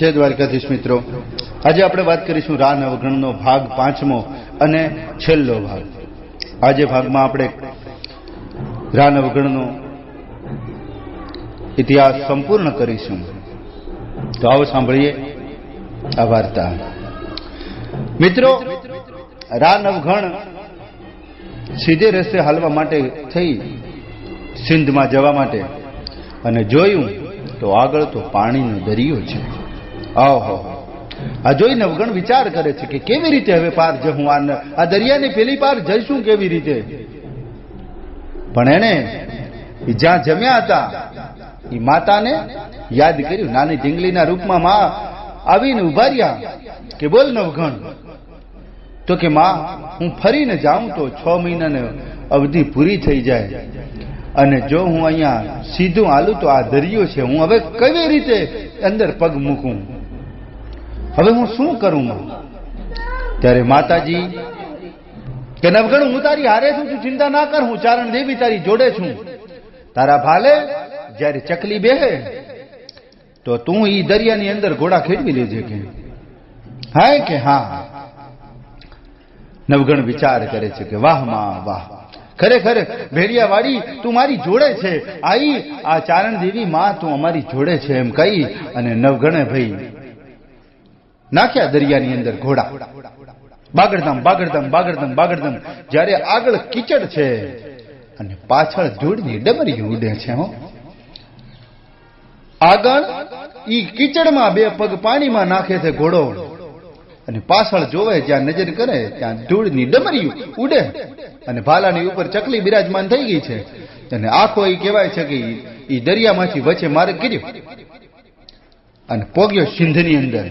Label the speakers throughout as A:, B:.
A: જય દ્વારકાધીશ મિત્રો. આજે આપણે વાત કરીશું રાન અવગણનો ભાગ પાંચમો અને છેલ્લો ભાગ. આજે ભાગમાં આપણે રાન અવગણનો ઇતિહાસ સંપૂર્ણ કરીશું. તો આવો સાંભળીએ આ વાર્તા. મિત્રો રાન અવગણ સીધે રસ્તે હાલવા માટે થઈ સિંધમાં જવા માટે. અને જોયું તો આગળ તો પાણીનો દરિયો છે. ઓહો. આ જોઈને અવગણ વિચાર કરે છે કે કેવી રીતે હવે પાર જવું આ આ દરિયાની પેલી પાર જઈશું કેવી રીતે? પણ એને જ્યાં જમ્યા હતા એ માતાને યાદ કર્યું. નાની ઢીંગલીના રૂપમાં માં આવીને ઊભા રહ્યા કે બોલ નવગણ તો કે માં, હું ફરીને જાઉં તો છ મહિનાને અવધિ પૂરી થઈ જાય. અને જો હું અહીંયા સીધું આલું તો આ દરિયો છે. હું હવે કેવી રીતે અંદર પગ મૂકું? હવે હું શું કરું ત્યારે માતાજી કે નવગણ, હું તારી હારે છું, તું ચિંતા ના કર, હું ચારણ દેવી તારી જોડે છું. તારા ભાલે જ્યારે ચકલી બેહે, તો તું ઈ દરિયાની અંદર ઘોડા ખેડવી લેજે કે. હા કે હા. નવગણ વિચાર કરે છે કે વાહમાં વાહ. ખરેખર ભેડિયા વાળી તું મારી જોડે છે. આઈ, આ ચારણ દેવી માં તું અમારી જોડે છે એમ કહી અને નવગણે ભાઈ નાખ્યા દરિયાની અંદર ઘોડા. બાગડધામ બાગડધામ બાગડધામ બાગડધામ. જ્યારે આગળ કીચડ છે અને પાછળ ધૂળની ડમરી ઉડે છે આગળ ઈ કીચડમાં બે પગ પાણીમાં નાખે છે ઘોડો. અને પાછળ જોવે જ્યાં નજર કરે ત્યાં ધૂળની ડમરી ઉડે. અને ભાલાની ઉપર ચકલી બિરાજમાન થઈ ગઈ છે. અને આખો એ કહેવાય છે કે એ દરિયામાંથી વચ્ચે માર્ગ કર્યો. અને પોગ્યો સિંધની અંદર.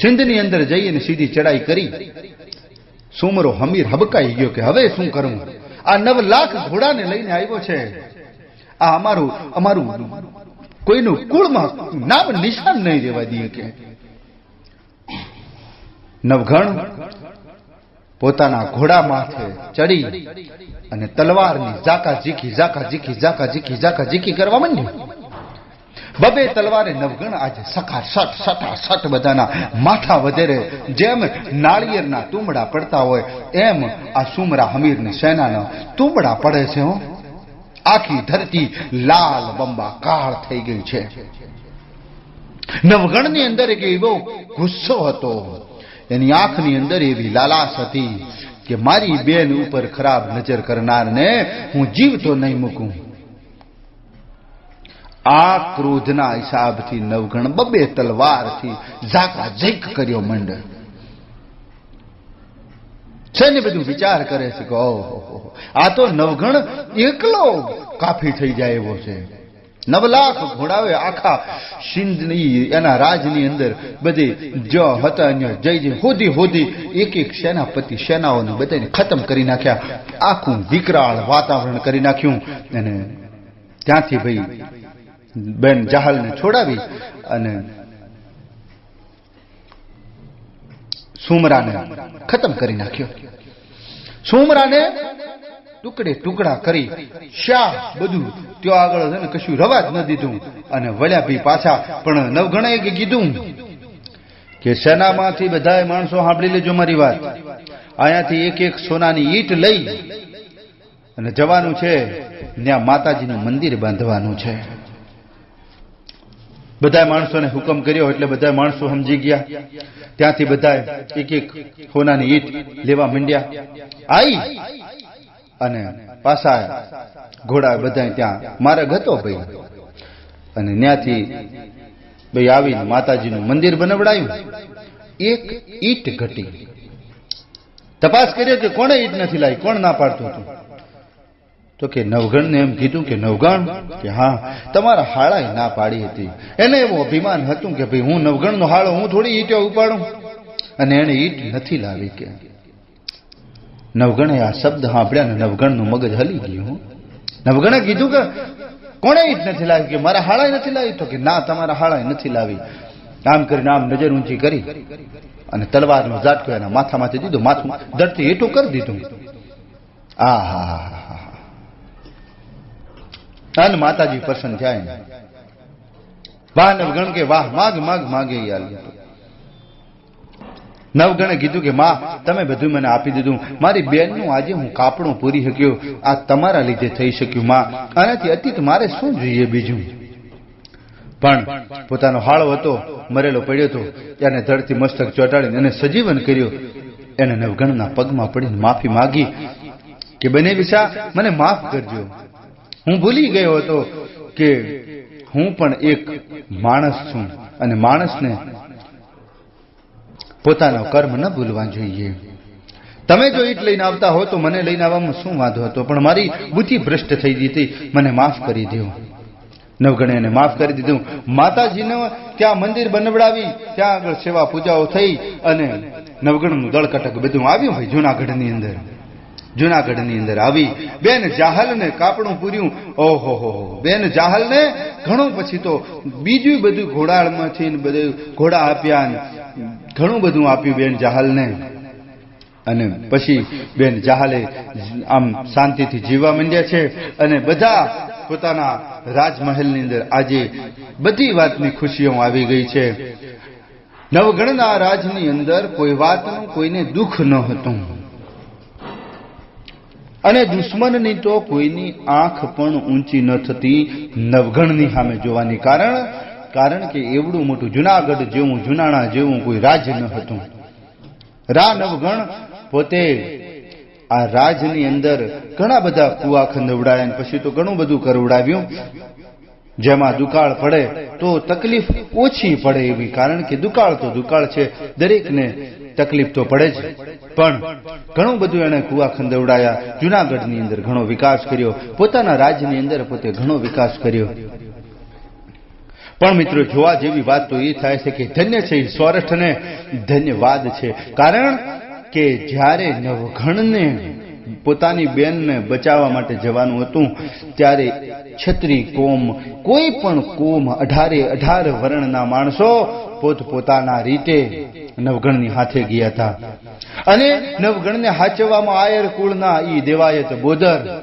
A: સિંધની અંદર જઈને સીધી ચડાઈ કરી. સુમરો હમીર હબકાઈ ગયો કે હવે શું કરવું આ નવ લાખ ઘોડાને લઈને આવ્યો છે. આ અમારું અમારું કોઈનું કુળમાં નામ નિશાન નહીં રહેવા દઈએ કે. નવઘણ પોતાના ઘોડા માથે ચડી અને તલવારની ઝાકા ઝીકી ઝાકા ઝીકી ઝાકા ઝીકી ઝાકા ઝીકી કરવા માંડ્યો. બબે તલવારે નવગણ આજે સખા સટ સટા સટ બધાના માથા વધેરે. જેમ નાળિયેરના તુંબડા પડતા હોય, એમ આ સુમરા હમીરની સેનાના તુંબડા પડે છે હો. આખી ધરતી લાલ બંબા કાળ થઈ ગઈ છે. નવગણની અંદર એક એવો ગુસ્સો હતો. એની આંખની અંદર એવી લાલાશ હતી કે મારી બેન ઉપર ખરાબ નજર કરનારને હું જીવતો નહીં મૂકું. આ ક્રોધના હિસાબથી નવગણ બબે તલવારથી ઝાકા ઝીક કર્યો મંડ છે ને બધું વિચાર કરે છે કે આ તો નવગણ એકલો કાફી થઈ જાય એવો છે. નવ લાખ ઘોડાવે આખા સિંધની એના રાજની અંદર બધી જ હતા જય જય હોદી હોદી એક એક સેનાપતિ સેનાઓને બધાને ખતમ કરી નાખ્યા. આખું વિકરાળ વાતાવરણ કરી નાખ્યું અને ત્યાંથી ભાઈ બેન જહાલને છોડાવી અને સુમરાને ખતમ કરી નાખ્યો. સુમરાને ટુકડે ટુકડા કરી શા બધું, ત્યાં આગળ કશું રવા જ ન દીધું. અને વળ્યા ભી પાછા, પણ નવગણે કીધું? કે સેનામાંથી બધાય માણસો સાંભળી લેજો મારી વાત. અહીંયાથી એક એક સોનાની ઈટ લઈ. અને જવાનું છે, ત્યાં માતાજીનું મંદિર બાંધવાનું છે. બધા માણસોને હુકમ કર્યો એટલે બધા માણસો સમજી ગયા. ત્યાંથી બધા એક એક સોનાની ઈટ લેવા માંડ્યા. આઈ! અને પાછા ઘોડા બધા ત્યાં મારગ હતો ભાઈ. અને ત્યાંથી ભાઈ આવીને માતાજીનું મંદિર બનાવડાયું. એક ઈટ ઘટી. તપાસ કર્યો કે કોણે ઈટ નથી લાવી, કોણ ના પાડતું હતું? તો કે નવગણને એમ કીધું કે નવગણ કે, હા. તમારા હાળાએ ના પાડી હતી. એને એવો અભિમાન હતું કે, ભાઈ, હું નવગણનો હાળો, હું થોડી ઈટો ઉપાડું. અને એને ઈટ નથી લાવી કે. નવગણે આ શબ્દ સાંભળ્યા ને નવગણનું મગજ હલી ગયું. નવગણે કીધું કે, કોણે ઈટ નથી લાવી? કે, મારા હાળાએ નથી લાવી? તો કે, ના, તમારા હાળાએ નથી લાવી. આમ કરીને આમ નજર ઊંચી કરી અને તલવારનો ઝાટકો એના માથામાંથી દીધો, માથું ધરતી હેઠું કરી દીધું. આ હા હા હા અને માતાજી પસંદ થાય. વાહ નવગણ કે વાહ, માગ માગ, માગે નવગણે કીધું કે, માં, તમે બધું મને આપી દીધું. મારી બેનનું આજે હું કાપડું પૂરી શક્યો. આ તમારા લીધે થઈ શક્યું, માં. આનાથી અતીત મારે શું જોઈએ બીજું? પણ પોતાનો હાળો હતો, મરેલો પડ્યો હતો એને ધડથી મસ્તક ચોંટાડીને એને સજીવન કર્યો. એને નવગણના પગમાં પડીને માફી માગી કે, બને વિશા, મને માફ કરજો. હું ભૂલી ગયો હતો કે હું પણ એક માણસ છું અને માણસને પોતાનો કર્મ ન ભૂલવા જોઈએ. તમે જો ઈટ લઈને આવતા હો તો મને લઈને આવવામાં શું વાંધો હતો? પણ મારી બુદ્ધિ ભ્રષ્ટ થઈ ગઈ હતી. મને માફ કરી દો. એને માફ કરી દીધું. માતાજીને ત્યાં મંદિર બનાવડાવી ત્યાં આગળ સેવા પૂજાઓ થઈ અને નવગણનું દળકટક બધું આવ્યું ભાઈ જુનાગઢની અંદર. જુનાગઢની અંદર આવી. બેન જાહલને કાપડું પૂર્યું. ઓહો હો હો. બેન જાહલને ઘણું પછી તો બીજું બધું ઘોડાળમાંથી બધું ઘોડા આપ્યા ને ઘણું બધું આપ્યું બેન જાહલને. અને પછી બેન જાહલે આમ શાંતિથી જીવવા માંડ્યા છે અને બધા પોતાના રાજમહેલની અંદર આજે બધી વાતની ખુશીઓ આવી ગઈ છે. નવગણના રાજની અંદર કોઈ વાતનું કોઈને દુઃખ ન હતું. અને દુશ્મનની તો કોઈની આંખ પણ ઊંચી ન થતી નવગણની સામે જોવાની કારણ કારણ કે એવડું મોટું જુનાગઢ જેવું, જુનાણા જેવું કોઈ રાજ ન હતું. રા નવગણ પોતે આ રાજની અંદર ઘણા બધા કુવા ખંદવડાયા પછી તો ઘણું બધું કરવડાવ્યું. જેમાં દુકાળ પડે તો તકલીફ ઓછી પડે એવી, કારણ કે દુકાળ તો દુકાળ છે, દરેકને તકલીફ તો પડે જ. પણ ઘણું બધું એણે કુવા ખંદવડાયા, જુનાગઢની અંદર ઘણો વિકાસ કર્યો, પોતાના રાજ્યની અંદર પોતે ઘણો વિકાસ કર્યો. પણ મિત્રો, જોવા જેવી વાત તો એ થાય છે કે ધન્ય છે સૌરાષ્ટ્રને ધન્યવાદ છે. કારણ કે જ્યારે નવઘણને પોતાની બેનને બચાવવા માટે જવાનું હતું, ત્યારે છત્રી કોમ, કોઈ પણ કોમ અઢારે અઢાર વર્ણના માણસો પોતપોતાના રીતે નવગણની હાથે ગયા હતા. અને નવગણને હાચવવામાં આયર કુળના ઈ દેવાયત બોદર.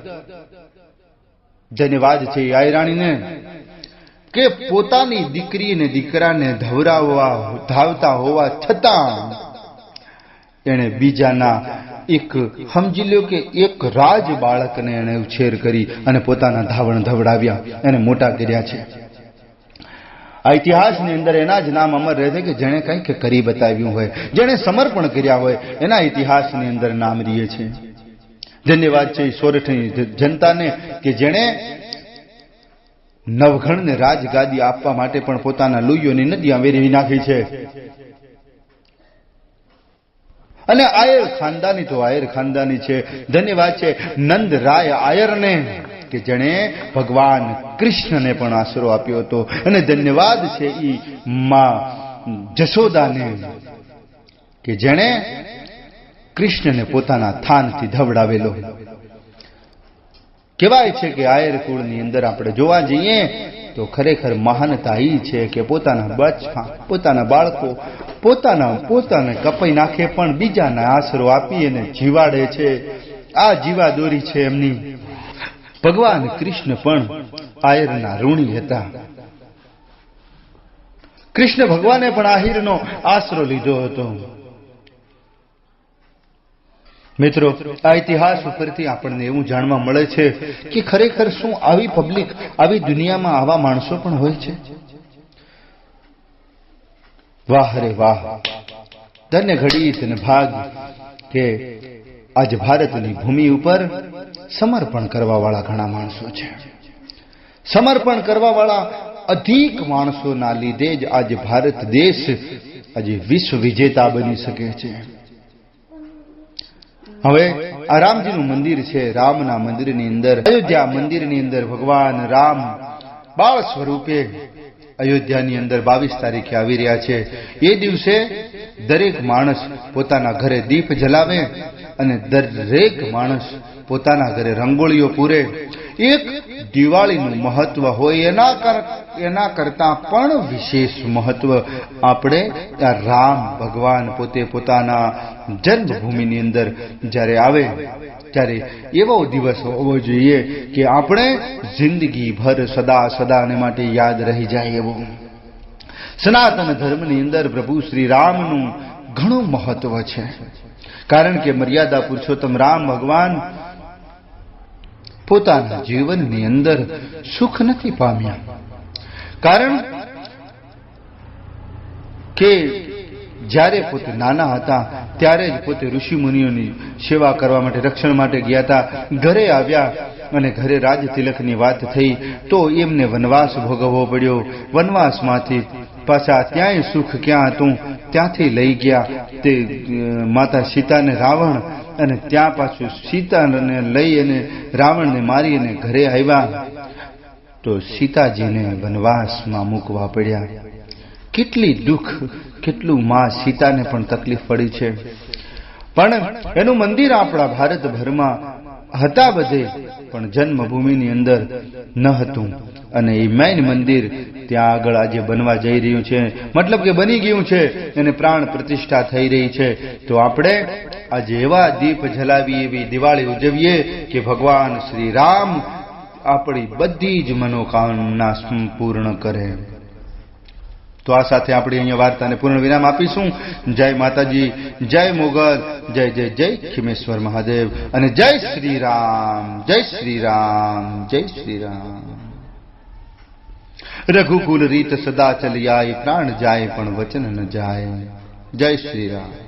A: ધન્યવાદ છે આયરાણીને, કે પોતાની દીકરી ને દીકરાને ધવરાવવા, ધાવતા હોવા છતાં એણે બીજાના એક સમજી લ્યો કે એક રાજ બાળકને એણે ઉછેર કરી અને પોતાના ધાવણ ધવડાવ્યા, એને મોટા કર્યા છે. આ ઇતિહાસની અંદર એના જ નામ અમર રહે છે કે જેણે કંઈક કરી બતાવ્યું હોય, જેણે સમર્પણ કર્યા હોય, એના ઇતિહાસની અંદર નામ રહીએ છે. ધન્યવાદ છે સોરઠની જનતાને કે જેણે નવઘણને રાજગાદી આપવા માટે પણ પોતાના લુઈઓની નદીਆਂ વેરવી નાખી છે. અને આયર ખાનદાની તો આયર ખાનદાની છે. ધન્યવાદ છે નંદ રાય આયરને કે જેણે ભગવાન કૃષ્ણને પણ આશરો આપ્યો હતો. અને ધન્યવાદ છે ઈ માં જશોદાને કે જેણે કૃષ્ણને પોતાના થાનથી ધવડાવેલો. કહેવાય છે કે આયર કુળની અંદર આપણે જોવા જઈએ તો ખરેખર મહાનતા એ છે કે પોતાના બચપા પોતાના બાળકો, પોતાના, પોતાને કપાઈ નાખે પણ બીજાને આશરો આપી અને જીવાડે છે. આ જીવાદોરી છે એમની. ભગવાન કૃષ્ણ પણ આયરના ઋણી હતા. કૃષ્ણ ભગવાને પણ આહિરનો આશરો લીધો હતો. મિત્રો, આ ઇતિહાસ ઉપરથી આપણને એવું જાણવા મળે છે કે ખરેખર શું આવી પબ્લિક આવી દુનિયામાં આવા માણસો પણ હોય છે? વાહ રે વાહ. ધન્ય ઘડી તને ભાગ કે આજ ભારતની ભૂમિ ઉપર સમર્પણ કરવાવાળા ઘણા માણસો છે. સમર્પણ કરવાવાળા અધિક માણસોના લીધે જ આજે ભારત દેશ આજે વિશ્વ વિજેતા બની શકે છે. હવે આ રામજીનું મંદિર છે, રામના મંદિરની અંદર. અયોધ્યા મંદિરની અંદર ભગવાન રામ બાળ સ્વરૂપે અયોધ્યાની અંદર બાવીસ તારીખે આવી રહ્યા છે. એ દિવસે દરેક માણસ પોતાના ઘરે દીપ જલાવે અને દરેક માણસ પોતાના ઘરે રંગોળીઓ પૂરે. એક દિવાળીનું મહત્વ હોય એના એના કરતા પણ વિશેષ મહત્વ આપણે રામ ભગવાન પોતે પોતાના જન્મભૂમિની અંદર જ્યારે આવે, ત્યારે એવો દિવસ હોવો જોઈએ કે આપણે જિંદગીભર સદા સદાને માટે યાદ રહી જાય એવો. સનાતન ધર્મની અંદર પ્રભુ શ્રી રામનું ઘણું મહત્વ છે. કારણ કે મર્યાદા પુરુષોત્તમ રામ ભગવાન પોતાના જીવનની અંદર સુખ નથી પામ્યા. કારણ કે જ્યારે પોતે નાના હતા, ત્યારે જ પોતે ઋષિ મુનિઓની સેવા કરવા માટે, રક્ષણ માટે ગયા હતા. ઘરે આવ્યા અને ઘરે રાજ તિલકની વાત થઈ, તો એમને વનવાસ ભોગવવો પડ્યો. વનવાસમાંથી પાછા ત્યાંય સુખ ક્યાં હતું? ત્યાંથી લઈ ગયા. તે માતા સીતાને રાવણ અને ત્યાં પાછું સીતાને લઈ અને રાવણને મારી અને ઘરે આવ્યા. તો સીતાજીને વનવાસમાં મૂકવા પડ્યા. કેટલી દુઃખ, કેટલું માં સીતાને પણ તકલીફ પડી છે. પણ એનું મંદિર આપણા ભારતભરમાં હતા બધે, પણ જન્મભૂમિની અંદર ન હતું. અને એ મેન મંદિર ત્યાં આગળ આજે બનવા જઈ રહ્યું છે. મતલબ કે બની ગયું છે, એને પ્રાણ પ્રતિષ્ઠા થઈ રહી છે. તો આપણે આજે એવા દીપ જલાવી એવી દિવાળી ઉજવીએ કે ભગવાન શ્રી રામ આપણી બધી જ મનોકામના પૂર્ણ કરે. તો આ સાથે આપણે અહીંયા વાર્તાને પૂર્ણ વિરામ આપીશું. જય માતાજી, જય મોગલ, જય જય જય ખિમેશ્વર મહાદેવ અને જય શ્રી રામ જય શ્રી રામ જય શ્રી રામ રઘુકુલ રીત સદા ચલિયાય, પ્રાણ જાય પણ વચન ન જાય. જય શ્રી રામ